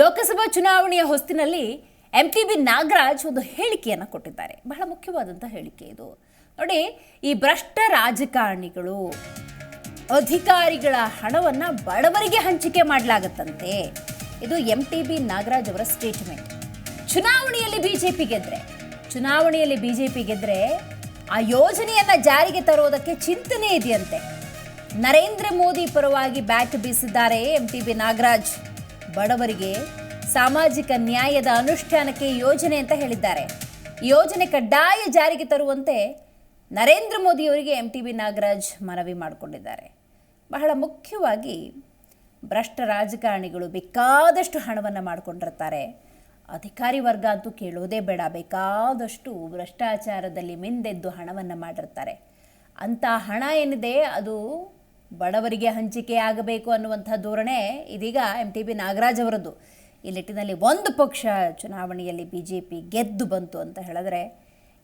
ಲೋಕಸಭಾ ಚುನಾವಣೆಯ ಹೊಸ್ತಿನಲ್ಲಿ M T B Nagaraj ಒಂದು ಹೇಳಿಕೆಯನ್ನು ಕೊಟ್ಟಿದ್ದಾರೆ. ಬಹಳ ಮುಖ್ಯವಾದಂಥ ಹೇಳಿಕೆ ಇದು. ನೋಡಿ, ಈ ಭ್ರಷ್ಟ ರಾಜಕಾರಣಿಗಳು ಅಧಿಕಾರಿಗಳ ಹಣವನ್ನು ಬಡವರಿಗೆ ಹಂಚಿಕೆ ಮಾಡಲಾಗತ್ತಂತೆ. ಇದು ಎಂ ಟಿ ಬಿ ನಾಗರಾಜ್ ಅವರ ಸ್ಟೇಟ್ಮೆಂಟ್ ಚುನಾವಣೆಯಲ್ಲಿ ಬಿಜೆಪಿ ಗೆದ್ರೆ, ಚುನಾವಣೆಯಲ್ಲಿ ಬಿಜೆಪಿ ಗೆದ್ರೆ ಆ ಯೋಜನೆಯನ್ನ ಜಾರಿಗೆ ತರೋದಕ್ಕೆ ಚಿಂತನೆ ಇದೆಯಂತೆ. ನರೇಂದ್ರ ಮೋದಿ ಪರವಾಗಿ ಬ್ಯಾಟ್ ಬೀಸಿದ್ದಾರೆ ಎಂ ಟಿ ಬಿ ನಾಗರಾಜ್. ಬಡವರಿಗೆ ಸಾಮಾಜಿಕ ನ್ಯಾಯದ ಅನುಷ್ಠಾನಕ್ಕೆ ಯೋಜನೆ ಅಂತ ಹೇಳಿದ್ದಾರೆ. ಯೋಜನೆ ಕಡ್ಡಾಯ ಜಾರಿಗೆ ತರುವಂತೆ ನರೇಂದ್ರ ಮೋದಿಯವರಿಗೆ ಎಂ ಟಿ ಬಿ ನಾಗರಾಜ್ ಮನವಿ ಮಾಡಿಕೊಂಡಿದ್ದಾರೆ. ಬಹಳ ಮುಖ್ಯವಾಗಿ ಭ್ರಷ್ಟ ರಾಜಕಾರಣಿಗಳು ಬೇಕಾದಷ್ಟು ಹಣವನ್ನು ಮಾಡಿಕೊಂಡಿರ್ತಾರೆ. ಅಧಿಕಾರಿ ವರ್ಗ ಅಂತೂ ಕೇಳೋದೇ ಬೇಡ, ಬೇಕಾದಷ್ಟು ಭ್ರಷ್ಟಾಚಾರದಲ್ಲಿ ಮಿಂದೆದ್ದು ಹಣವನ್ನು ಮಾಡಿರ್ತಾರೆ. ಅಂಥ ಹಣ ಏನಿದೆ ಅದು ಬಡವರಿಗೆ ಹಂಚಿಕೆ ಆಗಬೇಕು ಅನ್ನುವಂಥ ಧೋರಣೆ ಇದೀಗ ಎಂ ಟಿ ಬಿ ನಾಗರಾಜ್ ಅವರದ್ದು. ಈ ನಿಟ್ಟಿನಲ್ಲಿ ಒಂದು ಪಕ್ಷ ಚುನಾವಣೆಯಲ್ಲಿ ಬಿ ಜೆ ಪಿ ಗೆದ್ದು ಬಂತು ಅಂತ ಹೇಳಿದ್ರೆ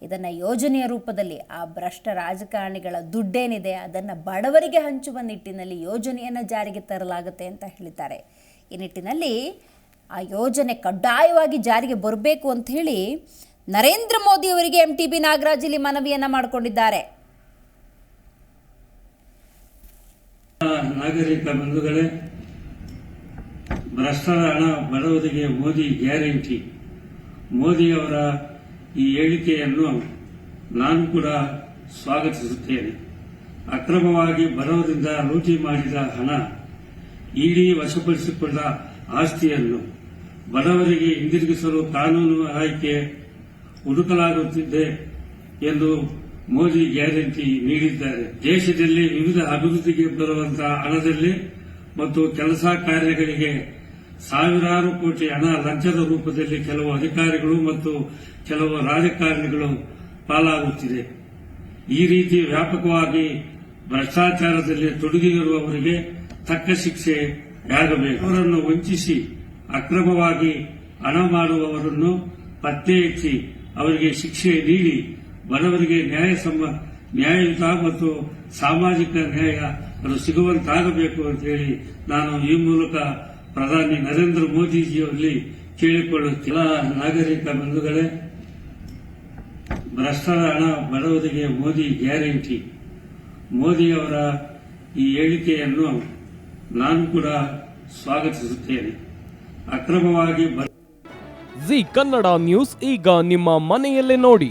ಇದನ್ನು ಯೋಜನೆಯ ರೂಪದಲ್ಲಿ ಆ ಭ್ರಷ್ಟ ರಾಜಕಾರಣಿಗಳ ದುಡ್ಡೇನಿದೆ ಅದನ್ನು ಬಡವರಿಗೆ ಹಂಚುವ ನಿಟ್ಟಿನಲ್ಲಿ ಯೋಜನೆಯನ್ನು ಜಾರಿಗೆ ತರಲಾಗುತ್ತೆ ಅಂತ ಹೇಳಿದ್ದಾರೆ. ಈ ನಿಟ್ಟಿನಲ್ಲಿ ಆ ಯೋಜನೆ ಕಡ್ಡಾಯವಾಗಿ ಜಾರಿಗೆ ಬರಬೇಕು ಅಂತ ಹೇಳಿ ನರೇಂದ್ರ ಮೋದಿ ಅವರಿಗೆ ಎಂ ಟಿ ಬಿ ನಾಗರಾಜ್ ಇಲ್ಲಿ ಮನವಿಯನ್ನು ಮಾಡಿಕೊಂಡಿದ್ದಾರೆ. ನಾಗರಿಕ ಬಂಧುಗಳೇ, ಭ್ರಷ್ಟರ ಹಣ ಬಡವರಿಗೆ ಮೋದಿ ಗ್ಯಾರಂಟಿ. ಮೋದಿಯವರ ಈ ಹೇಳಿಕೆಯನ್ನು ನಾನು ಕೂಡ ಸ್ವಾಗತಿಸುತ್ತೇನೆ. ಅಕ್ರಮವಾಗಿ ಬಡವರಿಂದ ಲೂಟಿ ಮಾಡಿದ ಹಣ ಇಡೀ ವಶಪಡಿಸಿಕೊಂಡ ಆಸ್ತಿಯನ್ನು ಬಡವರಿಗೆ ಹಿಂದಿರುಗಿಸಲು ಕಾನೂನು ಆಯ್ಕೆ ಹುಡುಕಲಾಗುತ್ತಿದೆ ಎಂದು ಮೋದಿ ಗ್ಯಾರಂಟಿ ನೀಡಿದ್ದಾರೆ. ದೇಶದಲ್ಲಿ ವಿವಿಧ ಅಭಿವೃದ್ಧಿಗೆ ಬರುವಂತಹ ಹಣದಲ್ಲಿ ಮತ್ತು ಕೆಲಸ ಕಾರ್ಯಗಳಿಗೆ ಸಾವಿರಾರು ಕೋಟಿ ಹಣ ಲಂಚದ ರೂಪದಲ್ಲಿ ಕೆಲವು ಅಧಿಕಾರಿಗಳು ಮತ್ತು ಕೆಲವು ರಾಜಕಾರಣಿಗಳು ಪಾಲಾಗುತ್ತಿದೆ. ಈ ರೀತಿ ವ್ಯಾಪಕವಾಗಿ ಭ್ರಷ್ಟಾಚಾರದಲ್ಲಿ ತೊಡಗಿರುವವರಿಗೆ ತಕ್ಕ ಶಿಕ್ಷೆ ಆಗಬೇಕು ಅವರನ್ನು ವಂಚಿಸಿ ಅಕ್ರಮವಾಗಿ ಹಣ ಮಾಡುವವರನ್ನು ಪತ್ತೆ ಹಚ್ಚಿ ಅವರಿಗೆ ಶಿಕ್ಷೆ ನೀಡಿ ಬಡವರಿಗೆ ನ್ಯಾಯ ಸಮ ನ್ಯಾಯಯುತ ಮತ್ತು ಸಾಮಾಜಿಕ ನ್ಯಾಯ ಅದು ಸಿಗುವಂತಾಗಬೇಕು ಅಂತ ಹೇಳಿ ನಾನು ಈ ಮೂಲಕ ಪ್ರಧಾನಿ ನರೇಂದ್ರ ಮೋದಿಜಿಯವರಲ್ಲಿ ಕೇಳಿಕೊಳ್ಳುತ್ತಿಲ್ಲ. ನಾಗರಿಕ ಬಂಧುಗಳೇ, ಭ್ರಷ್ಟರ ಹಣ ಬಡವರಿಗೆ ಮೋದಿ ಗ್ಯಾರಂಟಿ. ಮೋದಿಯವರ ಈ ಹೇಳಿಕೆಯನ್ನು ನಾನು ಕೂಡ ಸ್ವಾಗತಿಸುತ್ತೇನೆ. ಅಕ್ರಮವಾಗಿ ಜಿ ಕನ್ನಡ ನ್ಯೂಸ್, ಈಗ ನಿಮ್ಮ ಮನೆಯಲ್ಲೇ ನೋಡಿ.